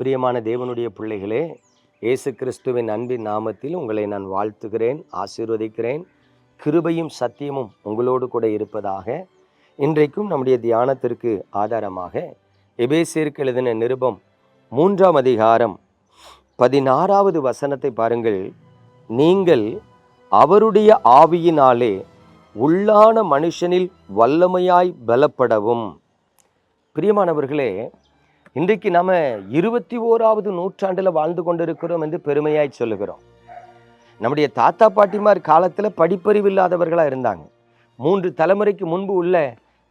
பிரியமான தேவனுடைய பிள்ளைகளே இயேசு கிறிஸ்துவின் அன்பின் நாமத்தில் உங்களை நான் வாழ்த்துகிறேன் ஆசீர்வதிக்கிறேன். கிருபையும் சத்தியமும் உங்களோடு கூட இருப்பதாக இன்றைக்கும் நம்முடைய தியானத்திற்கு ஆதாரமாக எபேசியருக்கு எழுதின நிருபம் மூன்றாம் அதிகாரம் பதினாறாவது வசனத்தை பாருங்கள். நீங்கள் அவருடைய ஆவியினாலே உள்ளான மனுஷனில் வல்லமையாய் பலப்படவும். பிரியமானவர்களே இன்றைக்கு நம்ம இருபத்தி ஓராவது நூற்றாண்டில் வாழ்ந்து கொண்டிருக்கிறோம் என்று பெருமையாய் சொல்லுகிறோம். நம்முடைய தாத்தா பாட்டிமார் காலத்தில் படிப்பறிவு இல்லாதவர்களாக இருந்தாங்க. மூன்று தலைமுறைக்கு முன்பு உள்ள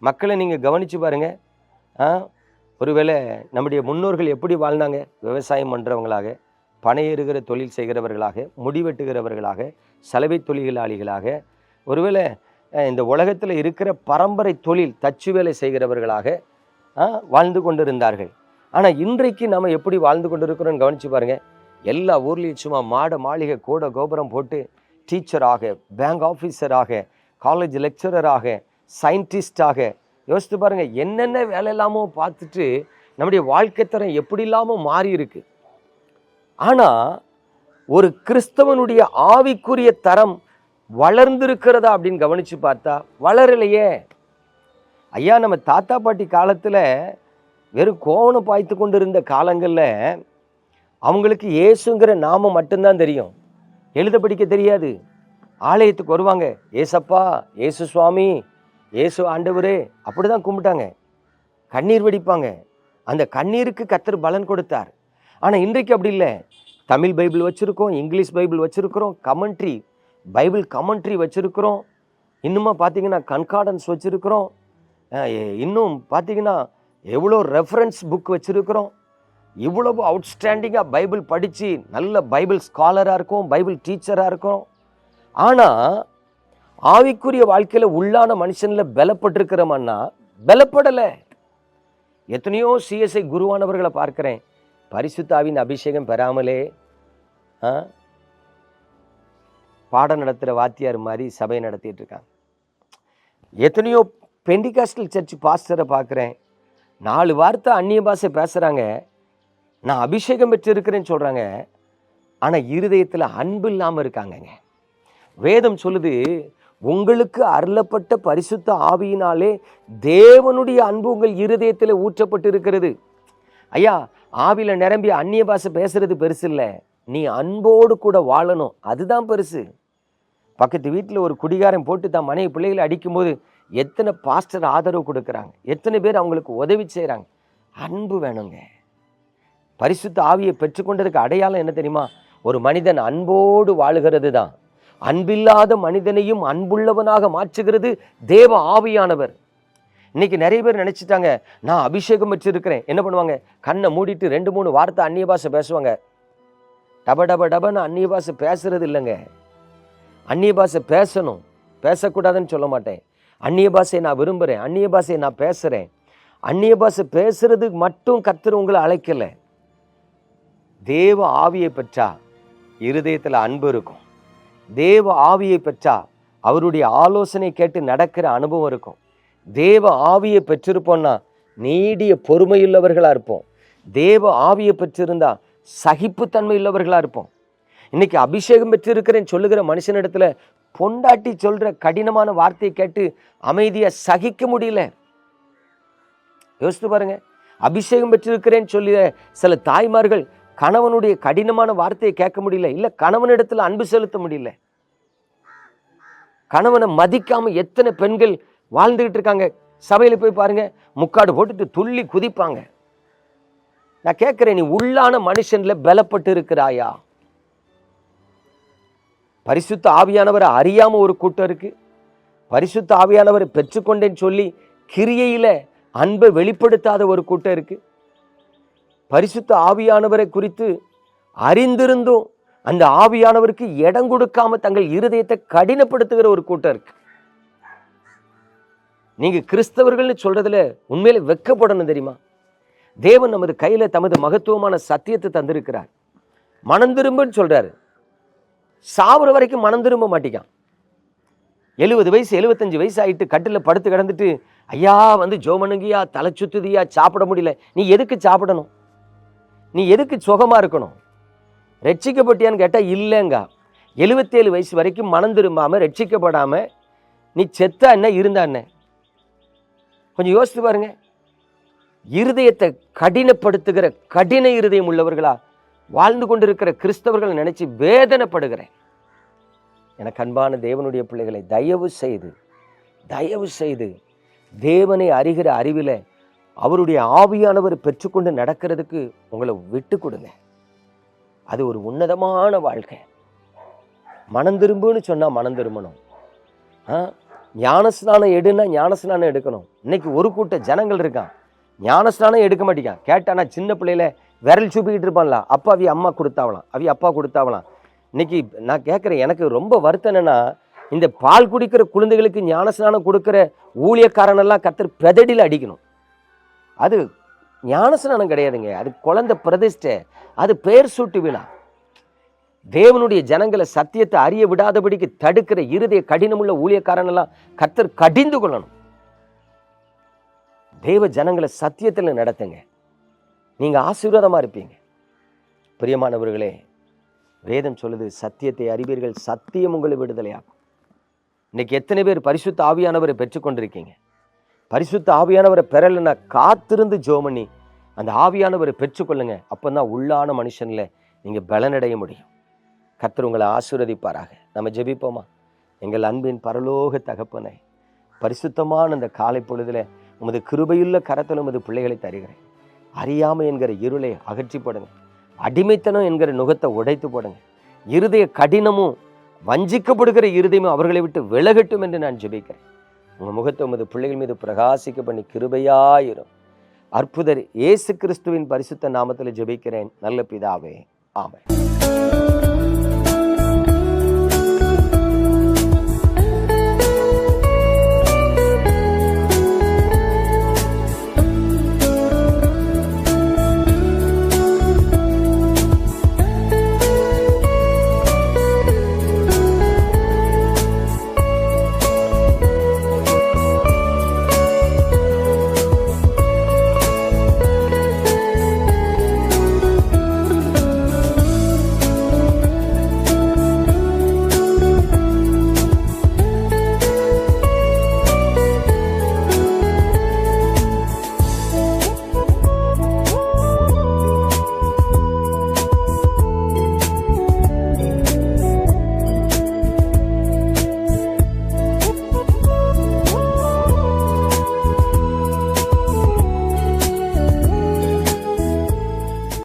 மக்களை நீங்கள் கவனித்து பாருங்கள் ஒருவேளை நம்முடைய முன்னோர்கள் எப்படி வாழ்ந்தாங்க? விவசாயம் பண்ணுறவங்களாக பனை தொழில் செய்கிறவர்களாக முடிவெட்டுகிறவர்களாக சலவை தொழிலாளிகளாக ஒருவேளை இந்த உலகத்தில் இருக்கிற பரம்பரை தொழில் தச்சு வேலை செய்கிறவர்களாக வாழ்ந்து கொண்டிருந்தார்கள். ஆனால் இன்றைக்கு நம்ம எப்படி வாழ்ந்து கொண்டிருக்கிறோம்னு கவனிச்சு பாருங்க. எல்லா ஊர்லேயும் சும்மா மாட மாளிகை கூட கோபுரம் போட்டு டீச்சராக பேங்க் ஆஃபீஸராக காலேஜ் லெக்சரராக சயின்டிஸ்டாக யோசித்து பாருங்கள் என்னென்ன வேலை இல்லாமோ பார்த்துட்டு நம்முடைய வாழ்க்கை தரம் எப்படி இல்லாமல் மாறி இருக்கு. ஆனால் ஒரு கிறிஸ்தவனுடைய ஆவிக்குரிய தரம் வளர்ந்திருக்கிறதா அப்படின்னு கவனிச்சு பார்த்தா வளரலையே. ஐயா நம்ம தாத்தா பாட்டி காலத்தில் வெறும் கோவனை பாய்த்து கொண்டிருந்த காலங்களில் அவங்களுக்கு இயேசுங்கிற நாமம் மட்டும்தான் தெரியும். எழுத படிக்க தெரியாது. ஆலயத்துக்கு வருவாங்க. ஏசப்பா ஏசு சுவாமி ஏசு ஆண்டவரே அப்படி தான் கும்பிட்டாங்க. கண்ணீர் வெடிப்பாங்க. அந்த கண்ணீருக்கு கத்தர் பலன் கொடுத்தார். ஆனால் இன்றைக்கு அப்படி இல்லை. தமிழ் பைபிள் வச்சுருக்கோம் இங்கிலீஷ் பைபிள் வச்சுருக்கிறோம் கமெண்ட்ரி பைபிள் கமெண்ட்ரி வச்சுருக்கிறோம். இன்னுமா பார்த்தீங்கன்னா கன்கார்டன்ஸ் வச்சுருக்கிறோம். இன்னும் பார்த்தீங்கன்னா எவ்வளோ ரெஃபரன்ஸ் புக் வச்சுருக்கிறோம்? இவ்வளவு அவுட்ஸ்டாண்டிங்காக பைபிள் படித்து நல்ல பைபிள் ஸ்காலராக இருக்கும் பைபிள் டீச்சராக இருக்கும். ஆனால் ஆவிக்குரிய வாழ்க்கையில் உள்ளான மனுஷனில் பலப்பட்டிருக்கிறோம்னா பலப்படலை. எத்தனையோ சிஎஸ்ஐ குருவானவர்களை பார்க்குறேன். பரிசுத்தாவின் அபிஷேகம் பெறாமலே ஆ, பாடம் நடத்துகிற வாத்தியார் மாதிரி சபை நடத்திட்டு இருக்காங்க. எத்தனையோ பெண்டிகாஸ்டல் சர்ச் பாஸ்டரை பார்க்குறேன். நாலு வார்த்தை அந்நிய பாஷை பேசுகிறாங்க நான் அபிஷேகம் பெற்றிருக்கிறேன்னு சொல்கிறாங்க ஆனால் இருதயத்தில் அன்பு இல்லாமல் இருக்காங்கங்க. வேதம் சொல்லுது உங்களுக்கு அருளப்பட்ட பரிசுத்த ஆவியினாலே தேவனுடைய அன்பு உங்கள் இருதயத்தில் ஊற்றப்பட்டு இருக்கிறது ஐயா ஆவியில் நிரம்பி அந்நிய பாஷை பேசுறது பெருசு இல்லை. நீ அன்போடு கூட வாழணும். அதுதான் பெருசு. பக்கத்து வீட்டில் ஒரு குடிகாரன் போட்டு தான் மனைவி பிள்ளைகளை அடிக்கும்போது எத்தனை பாஸ்டர் ஆதரவு கொடுக்குறாங்க? எத்தனை பேர் அவங்களுக்கு உதவி செய்கிறாங்க அன்பு வேணுங்க. பரிசுத்த ஆவியை பெற்றுக்கொண்டதுக்கு அடையாளம் என்ன தெரியுமா? ஒரு மனிதன் அன்போடு வாழுகிறது தான் அன்பில்லாத மனிதனையும் அன்புள்ளவனாக மாற்றுகிறது தேவ ஆவியானவர். இன்னைக்கு நிறைய பேர் நினச்சிட்டாங்க நான் அபிஷேகம் வச்சிருக்கிறேன். என்ன பண்ணுவாங்க? கண்ணை மூடிட்டு ரெண்டு மூணு வார்த்தை அந்நிய பாஷை பேசுவாங்க. டப டப டபன்னு அந்நிய பாஷை பேசுறது இல்லைங்க. அந்நிய பாஷை பேசணும். பேசக்கூடாதுன்னு சொல்ல மாட்டேன். அந்நிய பாஷையை நான் விரும்புகிறேன் அந்நிய பாஷையை நான் பேசுகிறேன் அந்நிய பாஷை பேசுறதுக்கு மட்டும் கர்த்தர் உங்களை அழைக்கலை. தேவ ஆவியை பெற்றா இருதயத்தில் அன்பு இருக்கும். தேவ ஆவியை பெற்றா அவருடைய ஆலோசனை கேட்டு நடக்கிற அனுபவம் இருக்கும். தேவ ஆவியை பெற்றிருப்போம்னா நீடிய பொறுமையுள்ளவர்களாக இருப்போம். தேவ ஆவியை பெற்றிருந்தா சகிப்புத்தன்மை உள்ளவர்களாக இருப்போம். இன்னைக்கு அபிஷேகம் பெற்றிருக்கிறேன்னு சொல்லுகிற மனுஷனிடத்துல பொண்டாட்டி சொல்ற கடினமான வார்த்தையை கேட்டு அமைதியை சகிக்க முடியல. யோசித்து பாருங்க. அபிஷேகம் பெற்றிருக்கிறேன்னு சொல்லி சில தாய்மார்கள் கணவனுடைய கடினமான வார்த்தையை கேட்க முடியல. இல்லை கணவனிடத்தில் அன்பு செலுத்த முடியல. கணவனை மதிக்காம எத்தனை பெண்கள் வாழ்ந்துகிட்டு இருக்காங்க. சபையில் போய் பாருங்க. முக்காடு போட்டுட்டு துள்ளி குதிப்பாங்க. நான் கேட்குறேன் நீ உள்ளான மனுஷன்ல பலப்பட்டு இருக்கிறாயா? பரிசுத்த ஆவியானவரை அறியாமல் ஒரு கூட்டம் இருக்குது பரிசுத்த ஆவியானவர் பெற்றுக்கொண்டேன்னு சொல்லி கிரியையில் அன்பை வெளிப்படுத்தாத ஒரு கூட்டம் இருக்குது பரிசுத்த ஆவியானவரை குறித்து அறிந்திருந்தும் அந்த ஆவியானவருக்கு இடம் கொடுக்காம தங்கள் இருதயத்தை கடினப்படுத்துகிற ஒரு கூட்டம் இருக்கு. நீங்க கிறிஸ்தவர்கள்னு சொல்றதுல உண்மையில வெக்கப்படணும் தெரியுமா? தேவன் நமது கையில தமது மகத்துவமான சத்தியத்தை தந்திருக்கிறார். மனம் திரும்புன்னு சொல்றாரு. சாவுற வரைக்கும் மனம் திரும்ப மாட்டிக்கான். எழுபது வயசு எழுபத்தஞ்சு வயசு ஆகிட்டு கட்டில் படுத்து கிடந்துட்டு ஐயா வந்து ஜோமனுங்கியா தலை சுத்துதியா சாப்பிட முடியல. நீ எதுக்கு சாப்பிடணும்? நீ எதுக்கு சுகமாக இருக்கணும்? ரட்சிக்கப்பட்டியான்னு கேட்டால் இல்லைங்க. எழுபத்தேழு வயசு வரைக்கும் மனம் திரும்பாமல் ரட்சிக்கப்படாமல் நீ செத்தா என்ன இருந்தா என்ன? கொஞ்சம் யோசித்து பாருங்க. இருதயத்தை கடினப்படுத்துகிற கடின இருதயம் உள்ளவர்களா? வாழ்ந்து கொண்டிருக்கிற கிறிஸ்தவர்கள் நினைச்சு வேதனைப்படுகிறேன். எனக்கு அன்பான தேவனுடைய பிள்ளைகளை தயவு செய்து தயவு செய்து தேவனை அறிகிற அறிவில் அவருடைய ஆவியானவர் பெற்றுக்கொண்டு நடக்கிறதுக்கு உங்களை விட்டு கொடுங்க. அது ஒரு உன்னதமான வாழ்க்கை. மனம் திரும்புன்னு சொன்னால் மனம் திரும்பணும். ஆ? ஞானஸ்நானம் எடுன்னா ஞானஸ்நானம் எடுக்கணும். இன்னைக்கு ஒரு கூட்ட ஜனங்கள் இருக்கான். ஞானஸ்நானம் எடுக்க மாட்டேங்கான் கேட்டானா சின்ன பிள்ளையில விரல் சூப்பிக்கிட்டு இருப்பான்ல அப்பா அவி அம்மா கொடுத்தாவலாம் அவி அப்பா கொடுத்தாவலாம். இன்னைக்கு நான் கேட்குறேன் எனக்கு ரொம்ப வருத்தம் என்னென்னா இந்த பால் குடிக்கிற குழந்தைகளுக்கு ஞானஸ்நானம் கொடுக்குற ஊழியக்காரனெல்லாம் கத்தர் பெதடியில் அடிக்கணும். அது ஞானஸ்நானம் கிடையாதுங்க அது குழந்தை பிரதிஷ்டை அது பெயர் சூட்டு விழா. தேவனுடைய ஜனங்களை சத்தியத்தை அறிய விடாதபடிக்கு தடுக்கிற இருதய கடினமுள்ள ஊழியக்காரனெல்லாம் கத்தர் கடிந்து கொள்ளணும். தேவ ஜனங்களை சத்தியத்தில் நடத்துங்க. நீங்கள் ஆசீர்வாதமாக இருப்பீங்க. பிரியமானவர்களே வேதம் சொல்லுது சத்தியத்தை அறிவீர்கள் சத்தியம் உங்களை விடுதலையாகும் இன்னைக்கு எத்தனை பேர் பரிசுத்த ஆவியானவரை பெற்றுக்கொண்டிருக்கீங்க பரிசுத்த ஆவியானவரை பெறலைன்னா காத்திருந்து ஜோமணி பண்ணி அந்த ஆவியானவரை பெற்றுக்கொள்ளுங்க அப்பதான் உள்ளான மனுஷனில் நீங்கள் பலனடைய முடியும். கத்தர் உங்களை ஆசீர்வதிப்பாராக. நம்ம ஜெபிப்போமா? எங்கள் அன்பின் பரலோக தகப்பனை பரிசுத்தமான இந்த காலை பொழுதில் உமது கிருபையுள்ள கரத்தில் உமது பிள்ளைகளை தருகிறேன். அறியாமை என்கிற இருளை அகற்றி போடுங்க. அடிமைத்தனம் என்கிற நுகத்தை உடைத்து போடுங்க. இருதய கடினமும் வஞ்சிக்கப்படுகிற இருதயமும் அவர்களை விட்டு விலகட்டும் என்று நான் ஜெபிக்கிறேன். உங்கள் முகத்தை உமது பிள்ளைகள் மீது பிரகாசிக்க பண்ணி கிருபையாயிரும். அற்புதர் இயேசு கிறிஸ்துவின் பரிசுத்த நாமத்தில் ஜெபிக்கிறேன். நல்ல பிதாவே. ஆமை